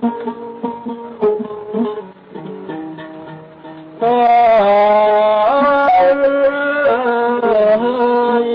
โอ้ย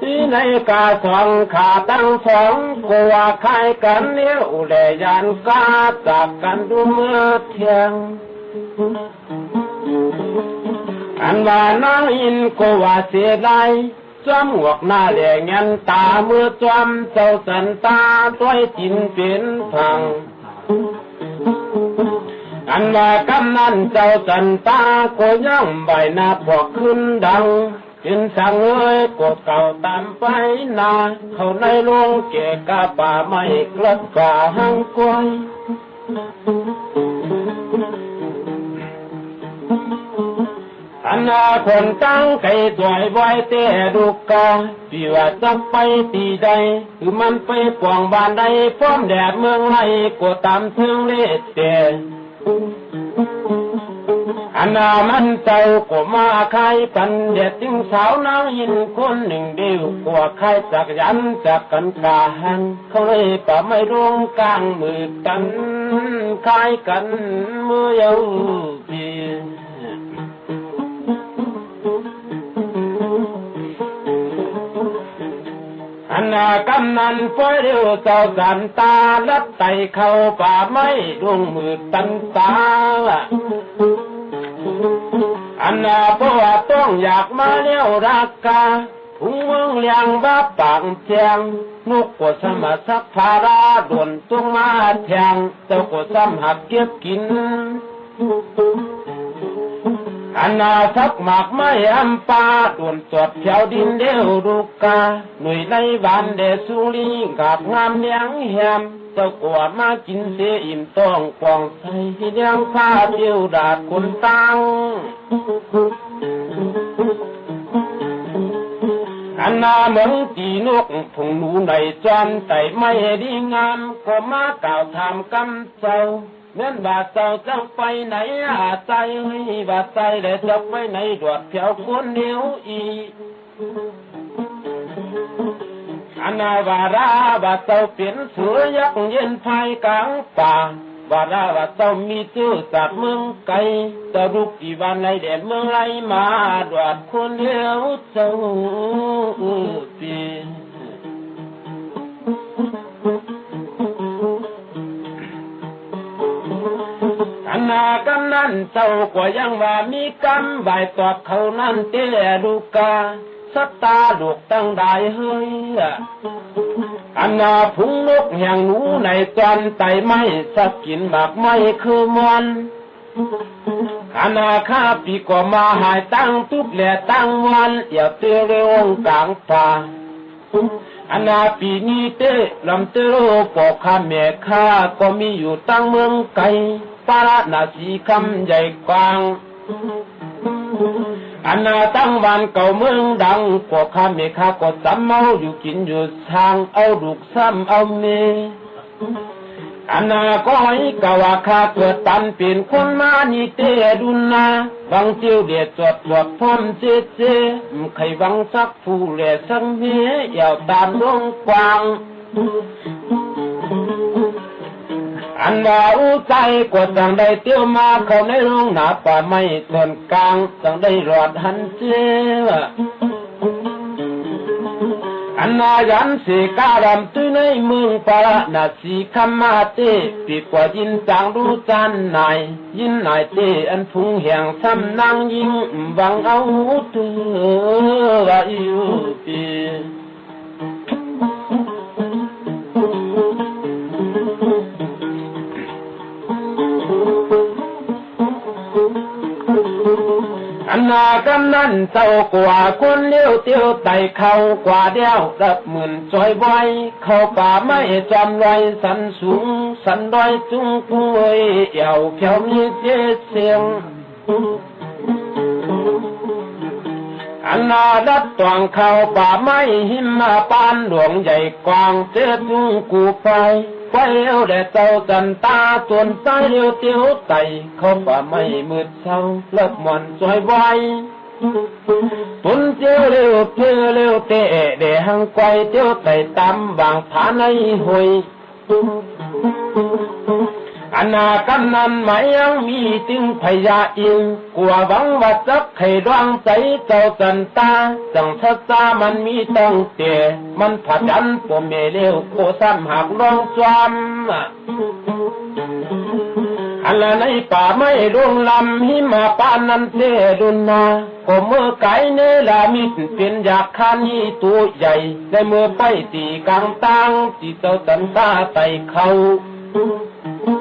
ที่ในกาสองขาตั้งสองกว่าใครกันเลี้ยวแลยันกาจากกันดูเมื่อเที่ยงอันว่าน้องอินก็ว่าเสียดาย จอมหวกหน้าแหลงยันตาเมื่อจอมเจ้าสันตาต้อยจินเป็นพัง อันว่ากำนันเจ้าสันตาก็ย่องใบหน้าพอกขึ้นดังจินสังเอ้ยกดเก่าตามไปนา เขาในโรงเกะกาป่าไม่กลัดกาหังกวย อันนาคนตั้งไก่ถอยไว้เตะดูกกาพี่ว่าจะไปตีใดคือมันไปปวงบ้านใดพร้อมแดดเมืองไรก็ตามถึงเลดเตะอันนามันเจ้าก็มาใครปันเด็ดจึงสาวนางยินคนหนึ่งเดียวกว่าใครจากยันจากกันกาหันเขาเลยป่าไม่ร่วงกลางมือกันคล้ายกันเมื่อเยาพีอั นนากำนันฟ้อยเร็วเจ้าสันตาลัดไตเข้าป่าไม้ดวงมือตันตาอันนาเพราะว่าต้องอยากมาเลี้ยวรักกาพุงเมืองเลียงบ้าปากเทียงนกกดสมาสักพาราดวนต้องมาแทงเจ้ากดซ้ำหักเก็บกินอันนาสักหมากไม่อัมปาด่วนจดแถวดินเดียวดูกาหน่วยในบ้านเดสุลีกับงามเลี้ยงเจ้ากวดมากินสมต้องกเลี้ยงผ้าเดียวดาดคนตังอันนาเหมือนตีนกผงหนูในจอมไต่ไม่ดีงามก็มากล่าวถามกำเจ้าเมื่อน บาดเจ้าจะไปไหนอาใจให้บาดใจและจะไปไหนดวดเพียวคนเดียวอีกอันนาวาราบาดเจ้าเปลี่ยนเสือยักษ์เย็นภายกลางป่าบาราว่าเจ้ามีชื่อสัตว์เมืองไกลเจ้า นาดวดคนเดียวเจ้าปีอันนากำนั้นเจ้าก็ยังว่ามีกรรมใบตอบเขานั่นเตะดูกาสัตาลูกตั้งได้เฮ้ยอันนาพุงนกแห่งหนูในจอนไตไม้สักกินหมากไม่คือมอนอันนาข้าปีก็มาหายตั้งทุกแหล่ตั้งวันอย่าเตะเร็วกลางป่าอันนาปีนี้เต้ลำเตโรปอกข้าแม่ข้าก็มีอยู่ตั้งเมืองไกลปารานาสีคำใหญ่กว้างอันนาตั้งวันเก่าเมืองดังปอกข้าแม่ข้าก็ซ้ำเมาอยู่กินอยู่ทางเอาลูกซ้ำเอาเมอันนาก็ให้กะว่าข้าเกิดตันเป็นคนมานี่เตดุนนาบังเจียวเดียดจดจดพร้อมเจเจใครบังสักผู้แหล่สังเฮียยาวตามดวงกว้าง อันว่าอุใจกดสั่งได้เตี้ยวมาเข้าในโรงหนาป่าไม้ส่วนกลางสั่งได้รอดหันเจว อันนายันสีการำตุในเมืองปารานาสีคำมาเตปีกว่ายินจางรู้จันนายยินนายเตอันพุงแห่งซ้ำนางยิงวังเอาเธอว่าอยู่ปี นากำนันเจ้ากว่าคนเลี้ยวเตียวไตเขากว่าเดียวรับหมื่นจอยไว้เขาป่าไม่จำลอยสันสูงสันดอยจุงกุยเอี่ยวเขียวมีเจเสียงอันนาดัดตวงเขาป่าไม้หิมมาปานหลวงใหญ่กว้างเจจุงกูไป ไฟเลี้ยวแดดเจ้าจันตาส่วนใจเลี้ยวเตียวไตเข้าป่า อนจอยไว้ตุนเจียวเร็วเจียวเร็วเตะเดหังไกวเจียวไตตามบางผาในหอยอันนากันนั้นหมายังมีจึงพยาอิงกลัวหวังว่าจักไข่ดวงใจเจ้าสันตาจังทศามันมีต้องเตะมันผัดอันตัวเมเลวโคซ้ำหักลองจวมอันละในป่าไม่ดวงลำหิมาปานันเตดุนนาก็เมื่อไก่เนลามิดเป็นอยากคานี้ตัวใหญ่ได้เมื่อไปตีกลางตังที่เจ้าสันตาไตเขา Thank you.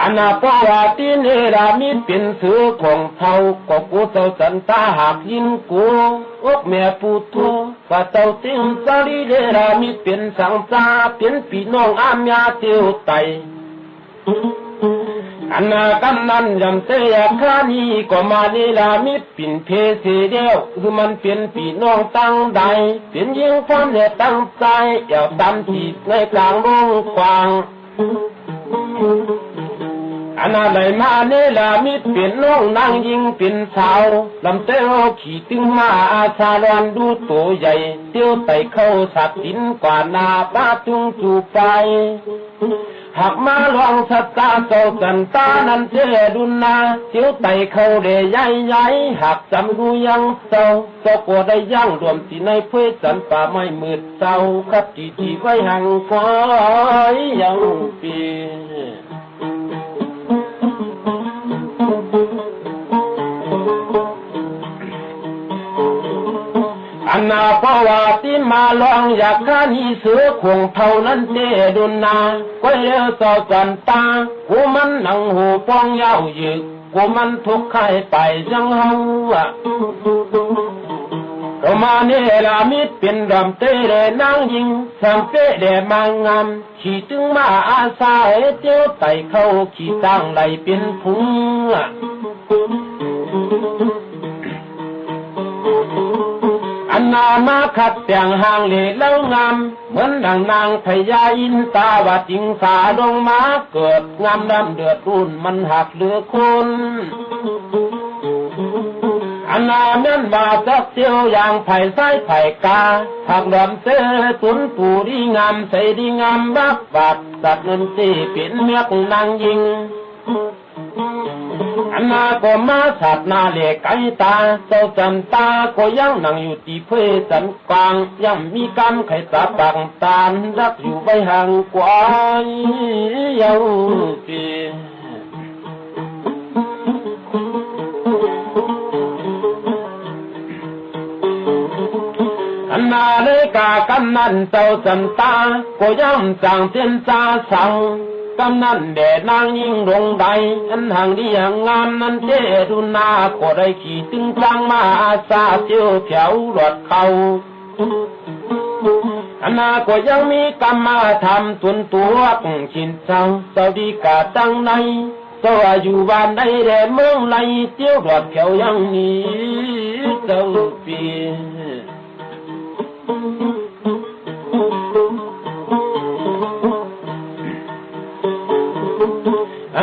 อันาปวาติเนรามิเป็นสือของเท่าก็กูเจ้าสันตาหากยินกูอกแม่ปูทูว่าเจ้าติงสาลีเนรามิเป็นสังสาเป็นพี่น้องอามยาเตียวไตอันนากันนั้นยำเสียคานีก็มาเนลามิปินเพเสเดียวคือมันเป็นพี่น้องตั้งใดเป็นยิงความเนี่ยตั้งใจอย่าดำจีในกลางโรงกว้าง อันอะไรมาเนลามิเปลี่ยนน้องนางยิงเป็นสาวลำเต้าขี่ตึงมาอาชาลอนดูตัวใหญ่ เตี้ยวไตเข้าสับดินกว่านาป้าจุงจูไปหากมาลองสัตตาโซกันตานันเจดุนนาเตี้ยวไตเข้าเดยใหญ่ใหญ่หากจำดูยังเศร้าโซกัวได้ย่างรวมสีในเพื่อสันป่าไม่มืดเศร้าครับจีจีไว้ห่างคอยยังปี อันนาภาวาติมาลองอยากข้านีเสือคงเท่านั้นเจดุนนาก็เลี้ยวต่อจันตากูมันหนังหูปองยาวยึกกูมันทุกข์ไข้ไปจังเฮาอะ ก็มาเนลามิดเป็นดำเตเรนางยิงสังเกเดมางามขี่จึงมาอาสาเอเจียวไตเข้าขี่ตั้งไหลเป็นพุงอันนามาขัดเตียงห่างเหลแล้วงามเหมือนดังนางพญาอินตาว่าจิงสาดงมาเกิดงามดำเดือดรุ่นมันหักเหลือคน อันนาเม่นบาจักเสียวอย่างไผ่ไส้ไผ่กาหักดำเสตุนปูดีงามใส่ดีงามบักบาดสัตว์เงินตีเป็นเมียกนางยิงอันนาก็มาสัตนาเล็กไก่ตาเจ้าจันตาก็ยังนั่งอยู่ที่เพื่อสันกลางยังมีกำไข่ตาปากตาลรักอยู่ใบห่างกว่าเยาวปี นาเลกากันนั่นเจ้าจันตาก็ย่ำสั่งเตียนจาสังกำนันแด่นางยิ่งลงใดอันห่างดีห่างงามนั้นเจดุนาก็ได้ขี่ตึงจังมาอาซาเจียวแถวหลอดเขาอันนาก็ยังมีกรรมาทำตุนตัวชินเจ้าเจ้าดีกาตั้งในเจ้าอยู่บ้านใดแด่เมืองไรเจียวหลอดแถวยังมีเจ้าปี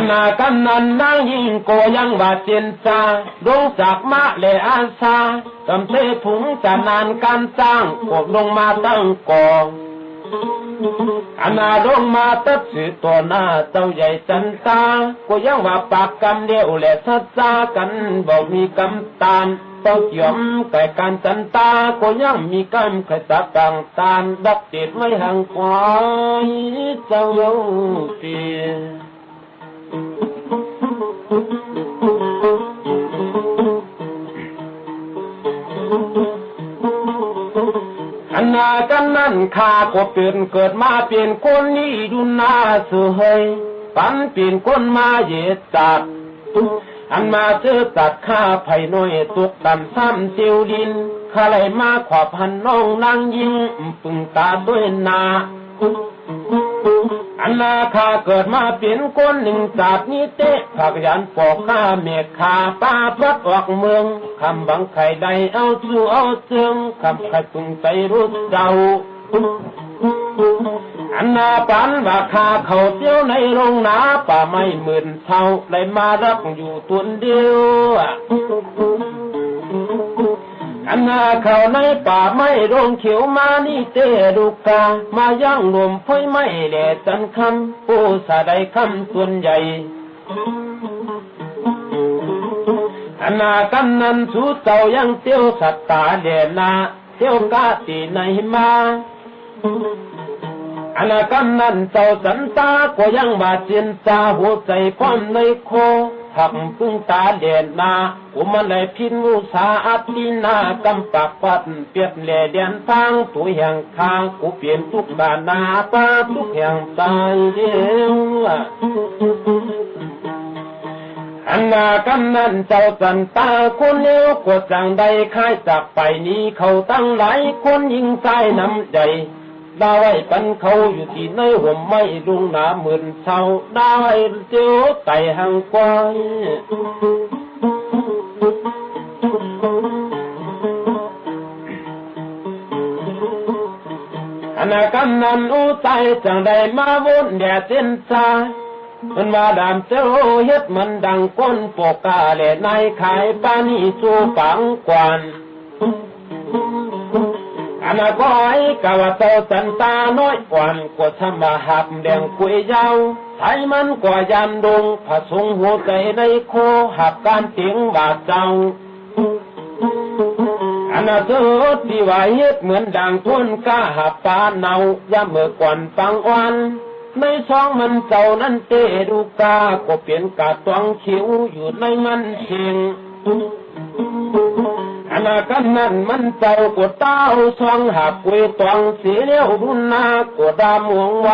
อันากันนันนางยิงโกยังบาดเจนซาดงจากมะเลอาซากำเทผงจะนานการสร้างกบลงมาตั้งกองอันนาลงมาตัดสือตัวหน้าเจ้าใหญ่จันตาก็ยังว่าปากกำเดียวและทัดจากันบอกมีกำตามเต้าเกี่ยมไก่การจันตาก็ยังมีกำไข่ตาต่างตานดักเด็ดไว้ห่างควายเจ้าโยเนาจันนั้นข้าก็เป็นเกิดมาเป็นคนนี้ดูนาเสยปันเป็นคนมาเหยียดจากอันมาเจอตัดข้าไผ่น้อยตุกตันซ้ำเจียวดินข้าเลยมาขอบพันน้องนางยิงปึงตาด้วยนา อันนาข้าเกิดมาเป็นคนหนึ่งจากนี้เตะผักยันปอกข้าเมฆขาป้าพัดออกเมือง คำบังไข่ใดเอาสู่เอาเสืองคำไข่ปึงใจรู้เจ้าอันนาปันว่าข้าเขาเที่ยวในโรงนาป่าไม่หมื่นเท่าเลยมารักอยู่ตัวเดียว อันนาเขาในป่าไม่โรงเขียวมานี่เตดุกกามาย่างรวมไฟไม่แดดจันคำผู้สาใดคำส่วนใหญ่อันนากันนั้นสูเจ้ายังเตี้ยวสัตตาเดนาเตี้ยวกาตีในมาอันนากันนั้นเจ้าสันตาก็ยังบาดเจียนจาหัวใจความในโค หักพึ่งตาเด่นนาอุมันเลยพินมุสาอัตินากำปักปัดเปียดแหล่เดียนทางตัวแห่งทางกูเปลี่ยนทุกบานาตาทุกแห่งตายเดียวอันนากันนั้นเจ้าสันตาคนเลี้ยวกดจังใดค่ายจากไปนี้เขาตั้งหลายคนยิงใจน้ำใจ ดาวไอ้ปันเขาอยู่ที่ในหัวไม่ลุงหนาหมื่นเศร้าดาวไอ้เจียวไต่หังกวายอนากันนั้นอู้ใจจังใดมาวนแดดเส้นซามันว่าดามเจ้าเฮ็ดมันดังก้นปกกาแล่นายขายปานีสู่ฝังกวน อันก็ไอ้กะว่าเจ้าสันตาน้อยกวนกว่าธรรมหับแดงกุยยาวไทยมันกว่ายันดงผสงหัวใจในโคหับการเสียงบาดเจ้าอันนั้นที่ว่าเฮ็ดเหมือนดังทุนก้าหับปาเนาย่าเมื่อก่อนฟังวันในช่องมันเจ้านั้นเตดูกาก็เปลี่ยนกาตวงคิวอยู่ในมันเชียง อนากันนั้นมันเจ้ากดเต้าซองหักเวตวงสีเดียวรุนนากดดามวงว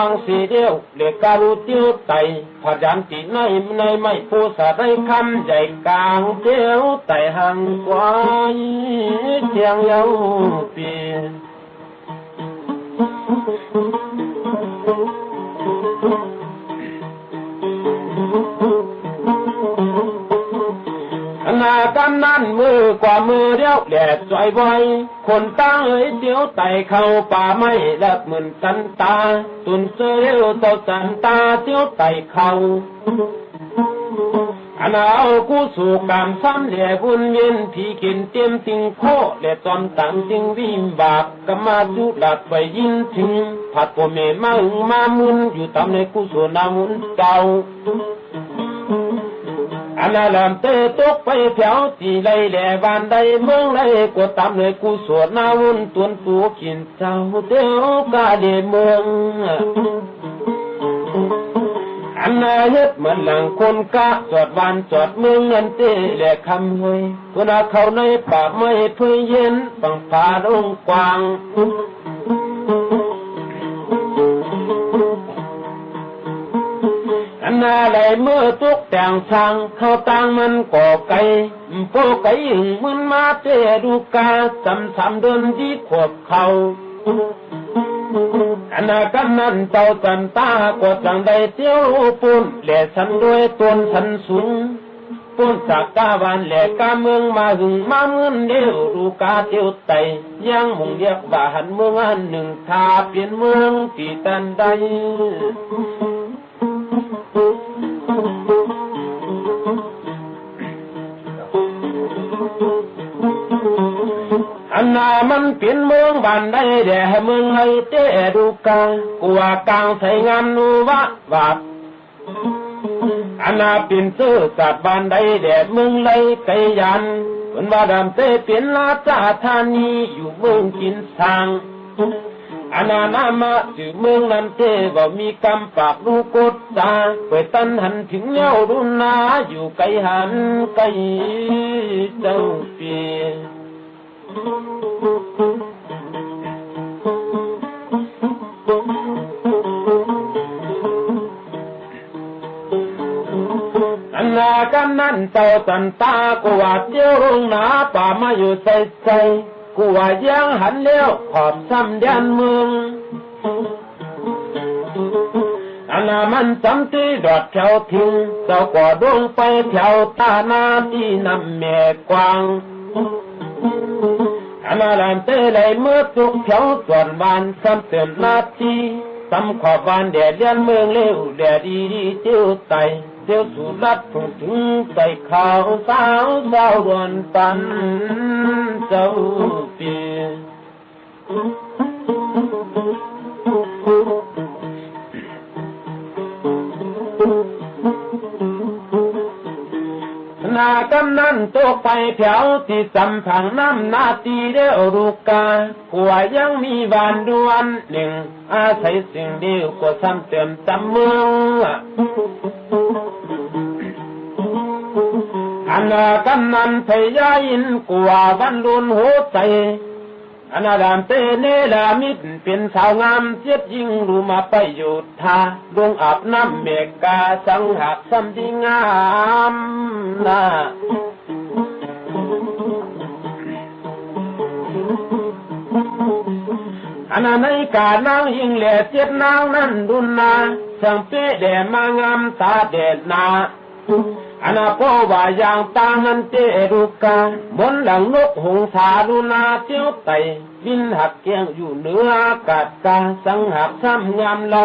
ากันนั่นมือกว่ามือเดียวแดดสวยบ่อยคนตั้งเอ้ยเดียวไต่เข้าป่าไม่ละหมื่นสันตา ตุนเสียวเจ้าสันตาเดียวไต่เข้าอันเอากูสู่กามซ้ำแหล่บุญเวียนผีกินเตรียมติงโคแหล่ตอมตังจิงวิมบากกมาจุหลัดไปยินถึงผัดโปเมมาอึงมามุนอยู่ตามในกูสู่นามุนเก่า อันนั้นลำเตะตกไปแถวที่ไรแหล่บ้านใดเมืองไรก็ตามเลยกูสวดนาวุ่นตวนตูกินเจ้าเดียวกาเดเมืองอันนาเฮ็ดเหมือนหลังคนกะจอดวันจอดเมืองเงินเตะแหล่คำเฮยคนอาเขาในป่าไม่เพื่อเย็นปังผาลงกวาง นาไหลเมื่อตุกแต่งทางเขาตังมันก่อไก่โปไก่หึงมันมาเตดูกาสำสำเดินที่ขวบเขาอันนากันนั้นเจ้าจันตากดจังใดเตี้ยวปุ่นแหล่สันด้วยตนสันสูงปุ่นจากกาวันแหล่กาเมืองมาหึงมาเมือนเดียวดูกาเตียวไตยังมุงเรียกว่าหันเมืองอันหนึ่งทาเปลี่ยนเมืองที่ตันใด นนามันเปลี่ยนเมืองบ้านได้แด่เมืองให้เตดูกากัวกลางใส่งานนูวะบาดอันนาเปลี่ยนซื้อสัตว์บ้านได้แด่เมืองไรไกยันคนว่าดำเตเปลี่ยนลาจาธานีอยู่เมืองกินสางอานานามาจือเมืองนั้นเทบ่มีกำปากดูกดตาเปิดตันหันถึงเย้ารุนนาอยู่ไกลหันไกลเจ้าเปียน กันนั่นเจ้าตันตาก็ว่าเจ้ารงนาป่ามาอยู่ใส่ใส่กูว่ายังหันเลี้ยวขอบซ้ำยันเมืองอันนามันจำตีดอดแถวทิ้งเจ้าก็ดวงไปแถวตานาที่นำแม่กวาง อันาลานเตเลยเมื่อทุกแถวส่วนบานซ้ำเติมนาทีซ้ำขอบบานแดดเลี้ยนเมืองเร็วแดดดีดีเจ้าไตที่ยวสุรัดถูกถึงใจข่าวสาวสาววันปันเจ้าเปีย นากำนันตกไปแถวที่สำผังน้ำนาตีเดียวรูกาหัวยังมีบานดวนหนึ่ง อาศัยสิ่งเดียวก็ซ้ำเติมจำเมืองอันนากำนันพยายินกว่าบรรลุนหัวใจ อนาดามเตเนลามิดเป็นสาวงามเสียดยิ่งรู้มาไปอยู่ทาดวงอาบน้ำเมกาสังหักสัมดีงามนาอันนั้นในกานางยิงแหล่เจ็ดนางนั้นดุนนาสังเปแดมางามตาแดดนา อันนาพ่อว่าอย่างตาหันเจรุกาบนหลังนกหงสาลุนาเตี้ยวไตบินหักเกียงอยู่เหนืออากาศกาสังหักซ้ำงามเรา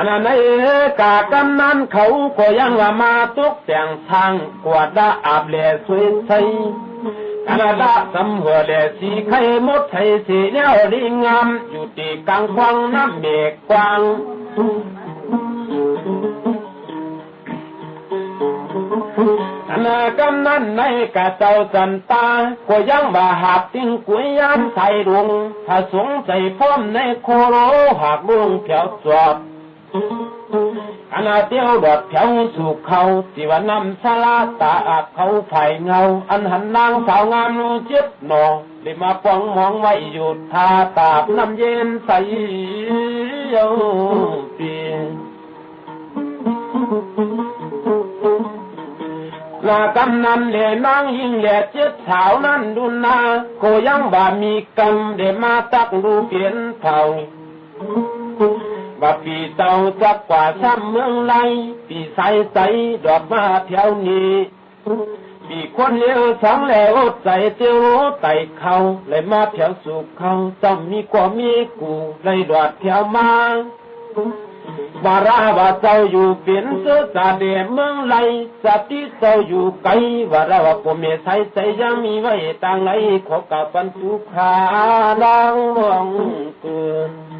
อันองมุดใส่หูใส่พ้นในคอตีกลางฟังกวางอือปีอันนั้นไอ้กากำนันเขาก็ยังว่ามาตกแต่งทางกวดดาอาบแลสวยใสอันนั้นดาสำหัวแลสีไข่มดไทยสีเลี้ยวดีงามอยู่ตีกลางควางน้ำเมฆกวางอันนั้นกำนันในกะเจ้าจันตาก็ยังบ่าหาบติ้งกุยยามไทยดวงถ้าสงใจพร้อมในโคโรหากลุงแถวจอด อันนาเตียวดอดแถวสู่เขาสิว่านำสลาตาอาบเขาไผเงา อันหันนางสาวงามรู้เจ็บหนอได้มาปองมองไว้อยู่ทาตาบน้ำเย็นใสเย้าเปียนากำนันเหลนางยิ่งแหล่เจ็ดสาวนั้นดุนนาโกยังบ่ามีกรรมเดมาตักดูเปลี่ยนเท่า ว่าปีเต่าจักกว่าซ้ำเมืองไรปีใสใสดอกมาแถวนี้ปีคนเลี้ยวสองแล้วใจเตียวไต่เขาเลยมาแถวสุขเขาจำมีกว่ามีกูเลยดอดแถวมาบาราว่าเจ้าอยู่เปลี่ยนเสือตาเดเมืองไรสติเจ้าอยู่ไกลวาราว่าผมเมใสใจยังมีไว้ต่างไรขอกับปันทุกขาลังหลวงเกิน